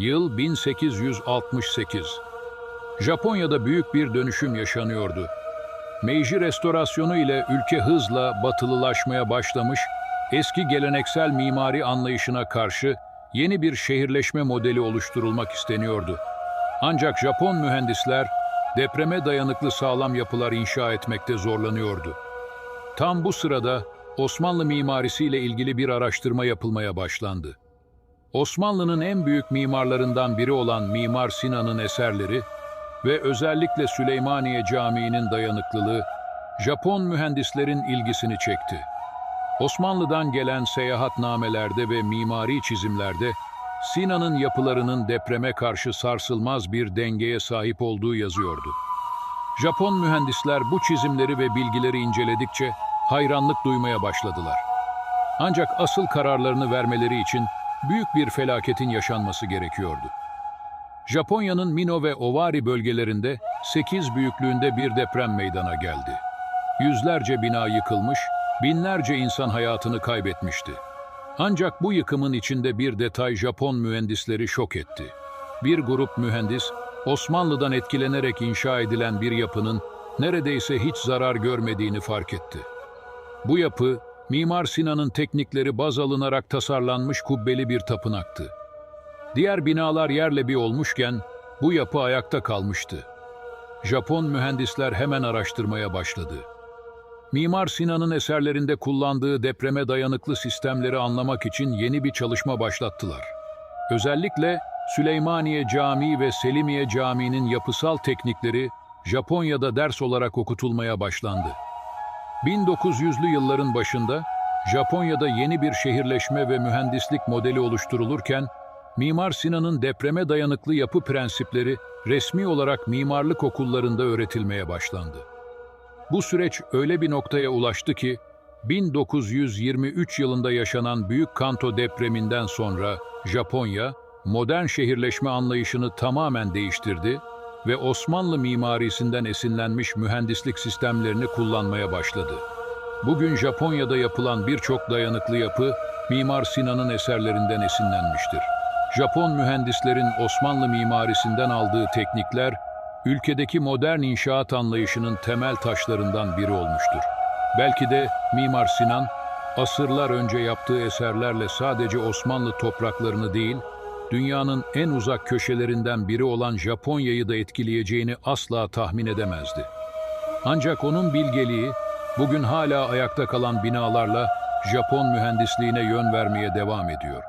Yıl 1868. Japonya'da büyük bir dönüşüm yaşanıyordu. Meiji restorasyonu ile ülke hızla batılılaşmaya başlamış, eski geleneksel mimari anlayışına karşı yeni bir şehirleşme modeli oluşturulmak isteniyordu. Ancak Japon mühendisler depreme dayanıklı sağlam yapılar inşa etmekte zorlanıyordu. Tam bu sırada Osmanlı mimarisiyle ilgili bir araştırma yapılmaya başlandı. Osmanlı'nın en büyük mimarlarından biri olan Mimar Sinan'ın eserleri ve özellikle Süleymaniye Camii'nin dayanıklılığı Japon mühendislerin ilgisini çekti. Osmanlı'dan gelen seyahatnamelerde ve mimari çizimlerde Sinan'ın yapılarının depreme karşı sarsılmaz bir dengeye sahip olduğu yazıyordu. Japon mühendisler bu çizimleri ve bilgileri inceledikçe hayranlık duymaya başladılar. Ancak asıl kararlarını vermeleri için büyük bir felaketin yaşanması gerekiyordu. Japonya'nın Mino ve Owari bölgelerinde 8 büyüklüğünde bir deprem meydana geldi. Yüzlerce bina yıkılmış, binlerce insan hayatını kaybetmişti. Ancak bu yıkımın içinde bir detay Japon mühendisleri şok etti. Bir grup mühendis, Osmanlı'dan etkilenerek inşa edilen bir yapının neredeyse hiç zarar görmediğini fark etti. Bu yapı, Mimar Sinan'ın teknikleri baz alınarak tasarlanmış kubbeli bir tapınaktı. Diğer binalar yerle bir olmuşken bu yapı ayakta kalmıştı. Japon mühendisler hemen araştırmaya başladı. Mimar Sinan'ın eserlerinde kullandığı depreme dayanıklı sistemleri anlamak için yeni bir çalışma başlattılar. Özellikle Süleymaniye Camii ve Selimiye Camii'nin yapısal teknikleri Japonya'da ders olarak okutulmaya başlandı. 1900'lü yılların başında Japonya'da yeni bir şehirleşme ve mühendislik modeli oluşturulurken Mimar Sinan'ın depreme dayanıklı yapı prensipleri resmi olarak mimarlık okullarında öğretilmeye başlandı. Bu süreç öyle bir noktaya ulaştı ki 1923 yılında yaşanan Büyük Kanto depreminden sonra Japonya modern şehirleşme anlayışını tamamen değiştirdi ve Osmanlı mimarisinden esinlenmiş mühendislik sistemlerini kullanmaya başladı. Bugün Japonya'da yapılan birçok dayanıklı yapı Mimar Sinan'ın eserlerinden esinlenmiştir. Japon mühendislerin Osmanlı mimarisinden aldığı teknikler ülkedeki modern inşaat anlayışının temel taşlarından biri olmuştur. Belki de Mimar Sinan asırlar önce yaptığı eserlerle sadece Osmanlı topraklarını değil, dünyanın en uzak köşelerinden biri olan Japonya'yı da etkileyeceğini asla tahmin edemezdi. Ancak onun bilgeliği bugün hala ayakta kalan binalarla Japon mühendisliğine yön vermeye devam ediyor.